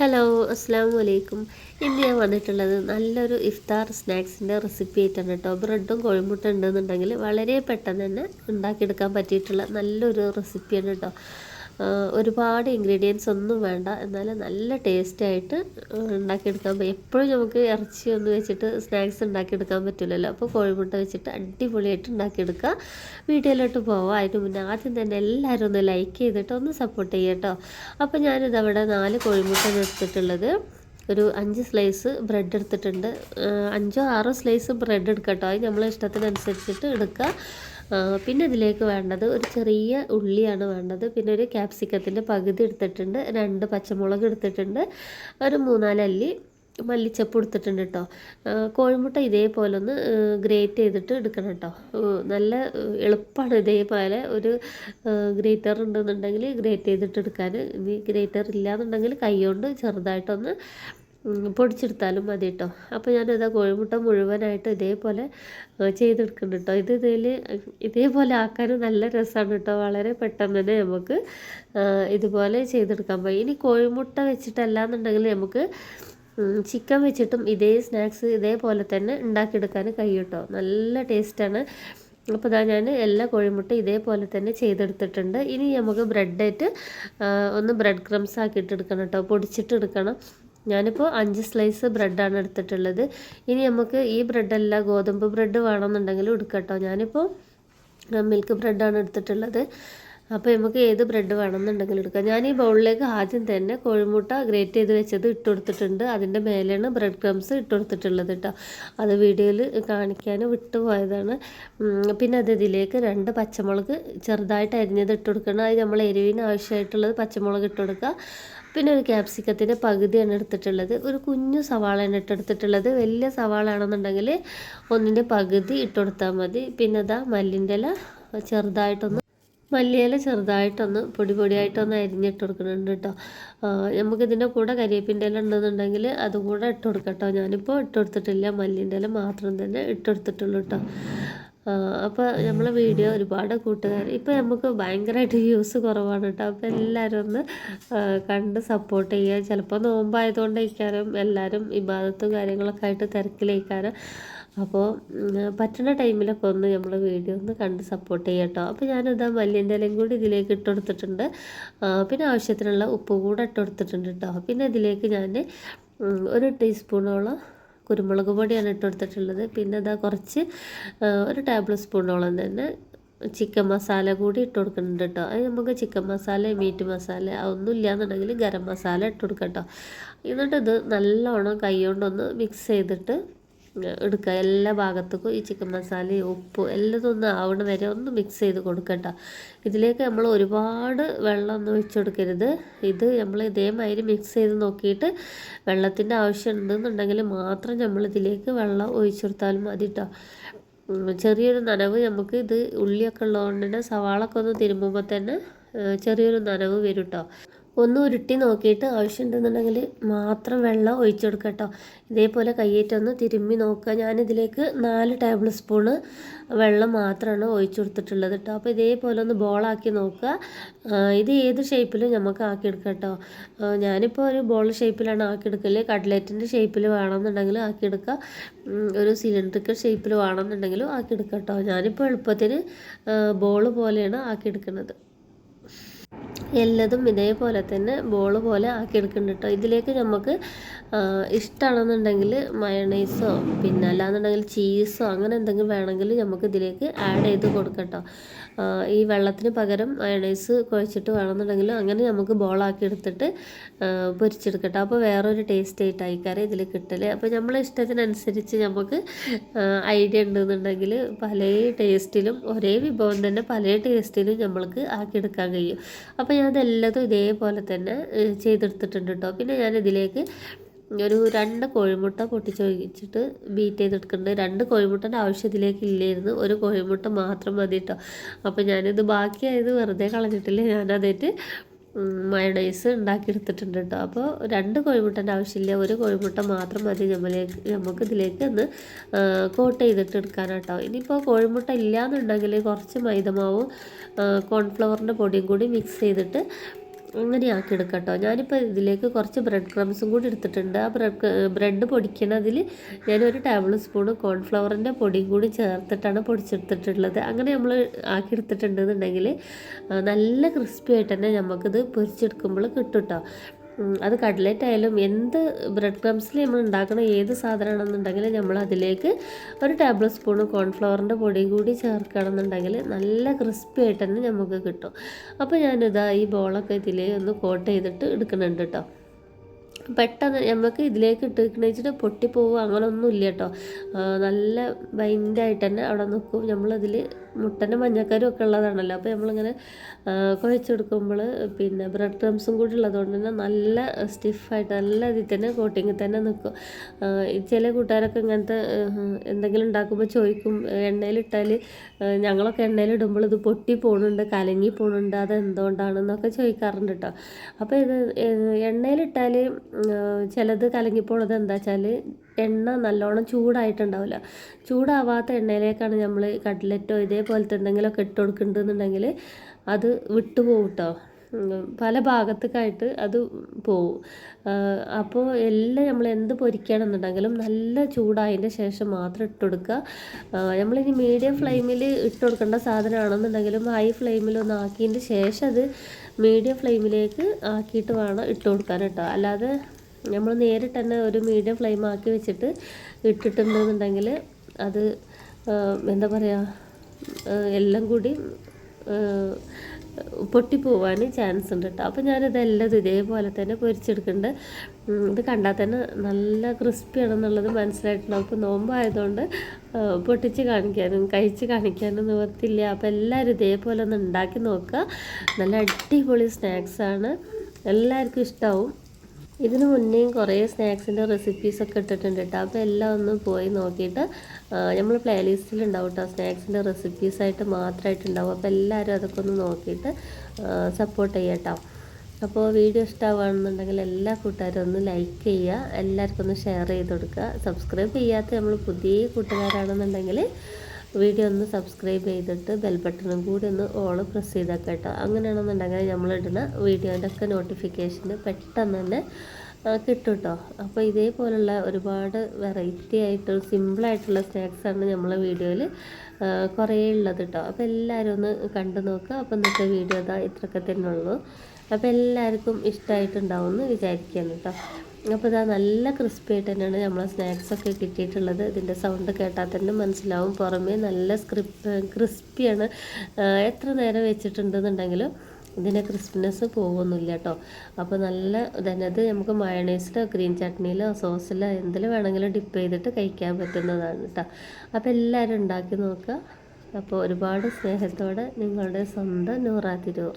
Hello അസ്സാം വലൈക്കും ഇന്ന് ഞാൻ വന്നിട്ടുള്ളത് നല്ലൊരു ഇഫ്താർ സ്നാക്സിന്റെ റെസിപ്പി ആയിട്ടാണ് കേട്ടോ. ബ്രെഡും കോഴിമുട്ട ഉണ്ടെന്നുണ്ടെങ്കിൽ വളരെ പെട്ടെന്ന് തന്നെ ഉണ്ടാക്കിയെടുക്കാൻ പറ്റിയിട്ടുള്ള നല്ലൊരു റെസിപ്പിയാണ് കേട്ടോ. ഒരുപാട് ഇൻഗ്രീഡിയൻസ് ഒന്നും വേണ്ട. എന്നാലും നല്ല ടേസ്റ്റ് ആയിട്ട് ഉണ്ടാക്കിയെടുക്കാൻ എപ്പോഴും നമുക്ക് ഇറച്ചി ഒന്ന് വെച്ചിട്ട് സ്നാക്സ് ഉണ്ടാക്കിയെടുക്കാൻ പറ്റില്ലല്ലോ അപ്പോൾ കോഴിമുട്ട വെച്ചിട്ട് അടിപൊളിയായിട്ട് ഉണ്ടാക്കിയെടുക്കുക. വീഡിയോയിലോട്ട് പോവാം. അതിന് മുന്നേ ആദ്യം തന്നെ എല്ലാവരും ഒന്ന് ലൈക്ക് ചെയ്തിട്ട് ഒന്ന് സപ്പോർട്ട് ചെയ്യട്ടോ അപ്പോൾ ഞാനിത് അവിടെ നാല് കോഴിമുട്ട എടുത്തിട്ടുള്ളത്. ഒരു അഞ്ച് സ്ലൈസ് ബ്രെഡ് എടുത്തിട്ടുണ്ട്. അഞ്ചോ ആറോ സ്ലൈസ് ബ്രെഡ് എടുക്കട്ടോ. അത് നമ്മളെ ഇഷ്ടത്തിനനുസരിച്ചിട്ട് എടുക്കുക. പിന്നെ ഇതിലേക്ക് വേണ്ടത് ഒരു ചെറിയ ഉള്ളിയാണ് വേണ്ടത്. പിന്നെ ഒരു ക്യാപ്സിക്കത്തിന്റെ പകുതി എടുത്തിട്ടുണ്ട് രണ്ട് പച്ചമുളക് എടുത്തിട്ടുണ്ട് ഒരു മൂന്നാലല്ലി മല്ലിച്ചപ്പ് എടുത്തിട്ടുണ്ട് കേട്ടോ കോഴിമുട്ട ഇതേപോലെ ഒന്ന് ഗ്രേറ്റ് ചെയ്തിട്ട് എടുക്കണം കേട്ടോ നല്ല എളുപ്പമാണ് ഇതേപോലെ ഒരു ഗ്രേറ്റർ ഉണ്ടെന്നുണ്ടെങ്കിൽ ഗ്രേറ്റ് ചെയ്തിട്ട് എടുക്കാൻ. ഇനി ഗ്രേറ്റർ ഇല്ലാന്നുണ്ടെങ്കിൽ കൈ കൊണ്ട് ചെറുതായിട്ടൊന്ന് പൊടിച്ചെടുത്താലും മതി കേട്ടോ അപ്പോൾ ഞാനിതാ കോഴിമുട്ട മുഴുവനായിട്ട് ഇതേപോലെ ചെയ്തെടുക്കുന്നുണ്ട് കേട്ടോ ഇത് ഇതിൽ ഇതേപോലെ ആക്കാൻ നല്ല രസമാണ് കേട്ടോ വളരെ പെട്ടെന്ന് തന്നെ നമുക്ക് ഇതുപോലെ ചെയ്തെടുക്കാൻ പറ്റും ഇനി കോഴിമുട്ട വെച്ചിട്ടല്ല എന്നുണ്ടെങ്കിൽ നമുക്ക് ചിക്കൻ വെച്ചിട്ടും ഇതേ സ്നാക്സ് ഇതേപോലെ തന്നെ ഉണ്ടാക്കിയെടുക്കാൻ കഴിയും കേട്ടോ നല്ല ടേസ്റ്റാണ്. അപ്പോൾ ഇതാ ഞാൻ എല്ലാ കോഴിമുട്ട ഇതേപോലെ തന്നെ ചെയ്തെടുത്തിട്ടുണ്ട്. ഇനി നമുക്ക് ബ്രെഡായിട്ട് ഒന്ന് ബ്രെഡ് ക്രംസ് ആക്കിയിട്ട് എടുക്കണം കേട്ടോ പൊടിച്ചിട്ട് എടുക്കണം ഞാനിപ്പോൾ അഞ്ച് സ്ലൈസ് ബ്രെഡാണ് എടുത്തിട്ടുള്ളത്. ഇനി നമുക്ക് ഈ ബ്രെഡല്ല ഗോതമ്പ് ബ്രെഡ് വേണമെന്നുണ്ടെങ്കിൽ എടുക്കട്ടോ. കേട്ടോ ഞാനിപ്പോൾ മിൽക്ക് ബ്രെഡാണ് എടുത്തിട്ടുള്ളത്. അപ്പോൾ നമുക്ക് ഏത് ബ്രെഡ് വേണമെന്നുണ്ടെങ്കിൽ എടുക്കാം. ഞാൻ ഈ ബൗളിലേക്ക് ആദ്യം തന്നെ കോഴിമുട്ട ഗ്രേറ്റ് ചെയ്ത് വെച്ചത് ഇട്ട് കൊടുത്തിട്ടുണ്ട്. അതിന്റെ മേലെയാണ് ബ്രെഡ് ക്രംസ് ഇട്ട് കൊടുത്തിട്ടുള്ളത് കേട്ടോ അത് വീഡിയോയിൽ കാണിക്കാൻ വിട്ടുപോയതാണ് പിന്നെ അത് ഇതിലേക്ക് രണ്ട് പച്ചമുളക് ചെറുതായിട്ട് അരിഞ്ഞത് ഇട്ട് കൊടുക്കണം. അത് നമ്മൾ എരിവിന് ആവശ്യമായിട്ടുള്ളത് പച്ചമുളക് ഇട്ട് കൊടുക്കുക. പിന്നെ ഒരു ക്യാപ്സിക്കത്തിന്റെ പകുതിയാണ് എടുത്തിട്ടുള്ളത്. ഒരു കുഞ്ഞു സവാളയാണ് ഇട്ടെടുത്തിട്ടുള്ളത് വലിയ സവാള ആണെന്നുണ്ടെങ്കിൽ ഒന്നിന്റെ പകുതി ഇട്ടുകൊടുത്താൽ മതി. പിന്നെ അതാ മല്ലിന്റെ ഇല ചെറുതായിട്ടൊന്ന് മല്ലിയില ചെറുതായിട്ടൊന്ന് പൊടി പൊടിയായിട്ടൊന്ന് അരിഞ്ഞിട്ട് കൊടുക്കുന്നുണ്ട് കേട്ടോ നമുക്കിതിന്റെ കൂടെ കരിയേപ്പിന്റെ ഇല ഉണ്ടെന്നുണ്ടെങ്കിൽ അതും കൂടെ ഇട്ട് കൊടുക്കാം ഞാനിപ്പോൾ ഇട്ട് കൊടുത്തിട്ടില്ല. മല്ലിന്റെ ഇല മാത്രം തന്നെ ഇട്ട് കൊടുത്തിട്ടുള്ളൂ കേട്ടോ അപ്പോൾ നമ്മളെ വീഡിയോ ഒരുപാട് കൂട്ടുകാർ ഇപ്പോൾ നമുക്ക് ഭയങ്കരമായിട്ട് വ്യൂസ് കുറവാണ് കേട്ടോ അപ്പോൾ എല്ലാവരും ഒന്ന് കണ്ട് സപ്പോർട്ട് ചെയ്യുക ചിലപ്പോൾ നോമ്പായതുകൊണ്ടിരിക്കാനും എല്ലാവരും ഇബാദത്തും കാര്യങ്ങളൊക്കെ ആയിട്ട് തിരക്കിലേക്കാനും അപ്പോൾ പറ്റുന്ന ടൈമിലൊക്കെ ഒന്ന് നമ്മൾ വീഡിയോ ഒന്ന് കണ്ട് സപ്പോർട്ട് ചെയ്യാം കേട്ടോ അപ്പോൾ ഞാനിതാ മല്ലിന്റെ ഇലയും കൂടി ഇതിലേക്ക് ഇട്ട് കൊടുത്തിട്ടുണ്ട്. പിന്നെ ആവശ്യത്തിനുള്ള ഉപ്പ് കൂടെ ഇട്ട് കൊടുത്തിട്ടുണ്ട് കേട്ടോ പിന്നെ ഇതിലേക്ക് ഞാൻ ഒരു ടീസ്പൂണോളം കുരുമുളക് പൊടിയാണ് ഇട്ട് കൊടുത്തിട്ടുള്ളത്. പിന്നെ ഇതാ കുറച്ച് ഒരു ടേബിൾ സ്പൂണോളം തന്നെ ചിക്കൻ മസാല കൂടി ഇട്ട് കൊടുക്കുന്നുണ്ട് കേട്ടോ അത് നമുക്ക് ചിക്കൻ മസാല മീറ്റ് മസാല അതൊന്നും ഇല്ലയെന്നുണ്ടെങ്കിൽ ഗരം മസാല ഇട്ട് കൊടുക്കാം കേട്ടോ എന്നിട്ട് ഇത് നല്ലോണം കൈ കൊണ്ടൊന്ന് മിക്സ് ചെയ്തിട്ട് എടുക്കുക. എല്ലാ ഭാഗത്തേക്കും ഈ ചിക്കൻ മസാലയും ഉപ്പ് എല്ലാം ഒന്ന് ആവണ വരെ ഒന്ന് മിക്സ് ചെയ്ത് കൊടുക്കണ്ട ഇതിലേക്ക് നമ്മൾ ഒരുപാട് വെള്ളം ഒന്നും ഒഴിച്ചു കൊടുക്കരുത് ഇത് നമ്മൾ ഇതേമാതിരി മിക്സ് ചെയ്ത് നോക്കിയിട്ട് വെള്ളത്തിന്റെ ആവശ്യം ഉണ്ടെന്നുണ്ടെങ്കിൽ മാത്രം നമ്മൾ ഇതിലേക്ക് വെള്ളം ഒഴിച്ചു കൊടുത്താലും മതി കേട്ടോ ചെറിയൊരു നനവ് നമുക്ക് ഇത് ഉള്ളിയൊക്കെ ഉള്ളതുകൊണ്ട് തന്നെ സവാളൊക്കെ ഒന്ന് തിരുമ്പുമ്പോൾ തന്നെ ചെറിയൊരു നനവ് വരും കേട്ടോ ഒന്ന് ഉരുട്ടി നോക്കിയിട്ട് ആവശ്യമുണ്ടെന്നുണ്ടെങ്കിൽ മാത്രം വെള്ളം ഒഴിച്ചു കൊടുക്കുക കേട്ടോ. ഇതേപോലെ കയ്യേറ്റൊന്ന് തിരുമ്മി നോക്കുക. ഞാനിതിലേക്ക് നാല് ടേബിൾ സ്പൂണ് വെള്ളം മാത്രമാണ് ഒഴിച്ചു കൊടുത്തിട്ടുള്ളത് കേട്ടോ. അപ്പോൾ ഇതേപോലെ ഒന്ന് ബോളാക്കി നോക്കുക. ഇത് ഏത് ഷേപ്പിലും നമുക്ക് ആക്കിയെടുക്കാം കേട്ടോ. ഞാനിപ്പോൾ ഒരു ബോൾ ഷേപ്പിലാണ് ആക്കി ആക്കിയെടുക്കൽ കട്ട്ലറ്റിന്റെ ഷേപ്പിൽ വേണമെന്നുണ്ടെങ്കിൽ ആക്കി എടുക്കുക ഒരു സിലിണ്ടറിക്കൽ ഷേപ്പിൽ വേണമെന്നുണ്ടെങ്കിലും ആക്കിയെടുക്കാം കേട്ടോ. ഞാനിപ്പോൾ എളുപ്പത്തിന് ബോൾ പോലെയാണ് ആക്കിയെടുക്കുന്നത്. എല്ലതും ഇതേപോലെ തന്നെ ബോൾ പോലെ ആക്കിയെടുക്കുന്നുണ്ട് കേട്ടോ ഇതിലേക്ക് നമുക്ക് ഇഷ്ടമാണെന്നുണ്ടെങ്കിൽ മയണൈസോ പിന്നെ അല്ലാന്നുണ്ടെങ്കിൽ ചീസോ അങ്ങനെ എന്തെങ്കിലും വേണമെങ്കിൽ നമുക്ക് ഇതിലേക്ക് ആഡ് ചെയ്ത് കൊടുക്കാം കേട്ടോ ആ, ഈ വെള്ളത്തിന് പകരം മയണൈസ് കുഴച്ചിട്ട് വേണമെന്നുണ്ടെങ്കിൽ അങ്ങനെ നമുക്ക് ബോളാക്കി എടുത്തിട്ട് പൊരിച്ചെടുക്കട്ടെ. അപ്പോൾ വേറൊരു ടേസ്റ്റ് ആയിട്ട് ആയിക്കാരെ ഇതിൽ കിട്ടൽ അപ്പോൾ നമ്മളെ ഇഷ്ടത്തിനനുസരിച്ച് നമുക്ക് ഐഡിയ ഉണ്ടെന്നുണ്ടെങ്കിൽ പല ടേസ്റ്റിലും ഒരേ വിഭവം തന്നെ പല ടേസ്റ്റിലും നമ്മൾക്ക് ആക്കിയെടുക്കാൻ കഴിയും. അപ്പോൾ ഞാൻ അതെല്ലതും ഇതേപോലെ തന്നെ ചെയ്തെടുത്തിട്ടുണ്ട് കേട്ടോ പിന്നെ ഞാൻ ഇതിലേക്ക് ഒരു രണ്ട് കോഴിമുട്ട പൊട്ടിച്ചൊഴിച്ചിട്ട് ബീറ്റ് ചെയ്തെടുക്കുന്നുണ്ട് രണ്ട് കോഴിമുട്ടന്റെ ആവശ്യത്തിലേക്ക് ഇല്ലായിരുന്നു ഒരു കോഴിമുട്ട മാത്രം മതി കേട്ടോ അപ്പോൾ ഞാനിത് ബാക്കിയായത് വെറുതെ കളഞ്ഞിട്ടില്ല. ഞാനതായിട്ട് മയണൈസ് ഉണ്ടാക്കിയെടുത്തിട്ടുണ്ട് കേട്ടോ. അപ്പോൾ രണ്ട് കോഴിമുട്ടന്റെ ആവശ്യമില്ല. ഒരു കോഴിമുട്ട മാത്രം മതി നമ്മളിലേക്ക് നമുക്ക് ഇതിലേക്ക് ഒന്ന് കോട്ട് ചെയ്തിട്ട് എടുക്കാനാട്ടോ ഇനിയിപ്പോൾ കോഴിമുട്ട ഇല്ലയെന്നുണ്ടെങ്കിൽ കുറച്ച് മൈദമാവും കോൺഫ്ലവറിന്റെ പൊടിയും കൂടി മിക്സ് ചെയ്തിട്ട് അങ്ങനെ ആക്കി എടുക്കാം കേട്ടോ ഞാനിപ്പോൾ ഇതിലേക്ക് കുറച്ച് ബ്രെഡ് ക്രംസും കൂടി എടുത്തിട്ടുണ്ട്. ആ ബ്രെഡ് ബ്രെഡ് പൊടിക്കണതിൽ ഞാനൊരു ടേബിൾ സ്പൂൺ കോൺഫ്ലവറിന്റെ പൊടിയും കൂടി ചേർത്തിട്ടാണ് പൊടിച്ചെടുത്തിട്ടുള്ളത്. അങ്ങനെ നമ്മൾ ആക്കി എടുത്തിട്ടുണ്ടെന്നുണ്ടെങ്കിൽ നല്ല ക്രിസ്പി ആയിട്ട് തന്നെ നമുക്കിത് പൊരിച്ചെടുക്കുമ്പോൾ കിട്ടും കേട്ടോ അത് കട്ട്ലറ്റ് ആയാലും എന്ത് ബ്രെഡ് ക്രംസിൽ നമ്മൾ ഉണ്ടാക്കുന്ന ഏത് സാധനമാണെന്നുണ്ടെങ്കിൽ നമ്മൾ അതിലേക്ക് ഒരു ടേബിൾ സ്പൂൺ കോൺഫ്ലവറിന്റെ പൊടിയും കൂടി ചേർക്കുകയാണെന്നുണ്ടെങ്കിൽ നല്ല ക്രിസ്പി ആയിട്ട് തന്നെ നമുക്ക് കിട്ടും. അപ്പോൾ ഞാനിതാ ഈ ബോളൊക്കെ ഇതിലേ ഒന്ന് കോട്ട് ചെയ്തിട്ട് എടുക്കുന്നുണ്ട് കേട്ടോ പെട്ടെന്ന് നമുക്ക് ഇതിലേക്ക് ഇട്ട് വെച്ചിട്ട് പൊട്ടിപ്പോവുക അങ്ങനെയൊന്നും ഇല്ല കേട്ടോ നല്ല ബൈൻഡായിട്ട് തന്നെ അവിടെ നിൽക്കും. നമ്മളതിൽ മുട്ടന്റെ മഞ്ഞക്കരും ഒക്കെ ഉള്ളതാണല്ലോ. അപ്പോൾ നമ്മളിങ്ങനെ കുഴച്ചെടുക്കുമ്പോൾ പിന്നെ ബ്രെഡ് ക്രംസും കൂടി ഉള്ളതുകൊണ്ട് തന്നെ നല്ല സ്റ്റിഫായിട്ട് നല്ല ഇതിൽ തന്നെ കോട്ടിങ്ങിൽ തന്നെ നിൽക്കും ചില കൂട്ടുകാരൊക്കെ ഇങ്ങനത്തെ എന്തെങ്കിലും ഉണ്ടാക്കുമ്പോൾ ചോദിക്കും എണ്ണയിലിട്ടാൽ ഞങ്ങളൊക്കെ എണ്ണയിലിടുമ്പോൾ ഇത് പൊട്ടി പോകുന്നുണ്ട് കലങ്ങി പോകുന്നുണ്ട് അത് എന്തുകൊണ്ടാണെന്നൊക്കെ ചോദിക്കാറുണ്ട് കേട്ടോ അപ്പോൾ ഇത് എണ്ണയിലിട്ടാൽ ചിലത് കലങ്ങിപ്പോണത് എന്താ വെച്ചാൽ എണ്ണ നല്ലോണം ചൂടായിട്ടുണ്ടാവില്ല. ചൂടാവാത്ത എണ്ണയിലേക്കാണ് നമ്മൾ കട്ട്ലറ്റോ ഇതേപോലത്തെ എന്തെങ്കിലുമൊക്കെ ഇട്ട് കൊടുക്കുന്നുണ്ടെന്നുണ്ടെങ്കിൽ അത് വിട്ടുപോകും കേട്ടോ പല ഭാഗത്തേക്കായിട്ട് അത് പോവും അപ്പോൾ എല്ലാം നമ്മൾ എന്ത് പൊരിക്കണമെന്നുണ്ടെങ്കിലും നല്ല ചൂടായതിന്റെ ശേഷം മാത്രം ഇട്ട് കൊടുക്കുക. നമ്മളിനി മീഡിയം ഫ്ലെയിമിൽ ഇട്ട് കൊടുക്കേണ്ട സാധനമാണെന്നുണ്ടെങ്കിലും ഹൈ ഫ്ലെയിമിലൊന്ന് ആക്കിയതിന്റെ ശേഷം അത് മീഡിയം ഫ്ലെയിമിലേക്ക് ആക്കിയിട്ട് വേണം ഇട്ട് കൊടുക്കാൻ കേട്ടോ അല്ലാതെ നമ്മൾ നേരിട്ട് തന്നെ ഒരു മീഡിയം ഫ്ലെയിം ആക്കി വെച്ചിട്ട് ഇട്ടിട്ടുണ്ടെന്നുണ്ടെങ്കിൽ അത് എന്താ പറയുക എല്ലാം കൂടി പൊട്ടിപ്പോവാൻ ചാൻസ് ഉണ്ട് കേട്ടോ അപ്പോൾ ഞാനിതെല്ലാം ഇതേപോലെ തന്നെ പൊരിച്ചെടുക്കുന്നുണ്ട് ഇത് കണ്ടാൽ തന്നെ നല്ല ക്രിസ്പി ആണെന്നുള്ളത് മനസ്സിലായിട്ടുണ്ടാവും അപ്പോൾ നോമ്പായതുകൊണ്ട് പൊട്ടിച്ച് കാണിക്കാനും കഴിച്ച് കാണിക്കാനും നിവർത്തില്ല അപ്പോൾ എല്ലാവരും ഇതേപോലെ ഒന്ന് ഉണ്ടാക്കി നോക്കുക. നല്ല അടിപൊളി സ്നാക്സാണ്. എല്ലാവർക്കും ഇഷ്ടമാവും ഇതിന് മുന്നേയും കുറേ സ്നാക്സിന്റെ റെസിപ്പീസൊക്കെ ഇട്ടിട്ടുണ്ട് കേട്ടോ അപ്പോൾ എല്ലാം ഒന്ന് പോയി നോക്കിയിട്ട് നമ്മൾ പ്ലേലിസ്റ്റിൽ ഉണ്ടാവും കേട്ടോ സ്നാക്സിന്റെ റെസിപ്പീസായിട്ട് മാത്രമായിട്ടുണ്ടാവും അപ്പോൾ എല്ലാവരും അതൊക്കെ ഒന്ന് നോക്കിയിട്ട് സപ്പോർട്ട് ചെയ്യാം കേട്ടോ അപ്പോൾ വീഡിയോ ഇഷ്ടമാവുകയാണെന്നുണ്ടെങ്കിൽ എല്ലാ കൂട്ടുകാരും ഒന്ന് ലൈക്ക് ചെയ്യുക എല്ലാവർക്കും ഒന്ന് ഷെയർ ചെയ്ത് കൊടുക്കുക. സബ്സ്ക്രൈബ് ചെയ്യാത്ത നമ്മൾ പുതിയ കൂട്ടുകാരാണെന്നുണ്ടെങ്കിൽ വീഡിയോ ഒന്ന് സബ്സ്ക്രൈബ് ചെയ്തിട്ട് ബെൽ ബട്ടണും കൂടി ഒന്ന് ഓൾ പ്രസ് ചെയ്താൽ കേട്ടോ. അങ്ങനെയാണെന്നുണ്ടെങ്കിൽ നമ്മളിടുന്ന വീഡിയോന്റെ ഒക്കെ നോട്ടിഫിക്കേഷൻ പെട്ടെന്ന് തന്നെ കിട്ടും കേട്ടോ അപ്പോൾ ഇതേപോലുള്ള ഒരുപാട് വെറൈറ്റി ആയിട്ട് സിമ്പിളായിട്ടുള്ള സ്നാക്സാണ് നമ്മളെ വീഡിയോയിൽ കുറേ ഉള്ളത് കേട്ടോ അപ്പോൾ എല്ലാവരും ഒന്ന് കണ്ടു നോക്കുക അപ്പോൾ ഇന്നത്തെ വീഡിയോ ഇതാ ഇത്രയൊക്കെ തന്നെ ഉള്ളൂ. അപ്പോൾ എല്ലാവർക്കും ഇഷ്ടമായിട്ടുണ്ടാവും എന്ന് വിചാരിക്കുകയാണ് കേട്ടോ അപ്പോൾ ഇതാ നല്ല ക്രിസ്പി ആയിട്ട് തന്നെയാണ് നമ്മളെ സ്നാക്സൊക്കെ കിട്ടിയിട്ടുള്ളത്. ഇതിന്റെ സൗണ്ട് കേട്ടാൽ തന്നെ മനസ്സിലാവും. പുറമേ നല്ല സ്ക്രിപ്പ് ക്രിസ്പിയാണ്. എത്ര നേരം വെച്ചിട്ടുണ്ടെന്നുണ്ടെങ്കിലും ഇതിന്റെ ക്രിസ്പിനെസ് പോകുന്നില്ല കേട്ടോ അപ്പോൾ നല്ല തന്നെ അത് നമുക്ക് മയണൈസിലോ ഗ്രീൻ ചട്നിയിലോ സോസിലോ എന്തിൽ വേണമെങ്കിലും ഡിപ്പ് ചെയ്തിട്ട് കഴിക്കാൻ പറ്റുന്നതാണ് കേട്ടോ അപ്പോൾ എല്ലാവരും ഉണ്ടാക്കി നോക്കുക. അപ്പോൾ ഒരുപാട് സ്നേഹത്തോടെ നിങ്ങളുടെ സ്വന്തം നൂറാ തിരൂർ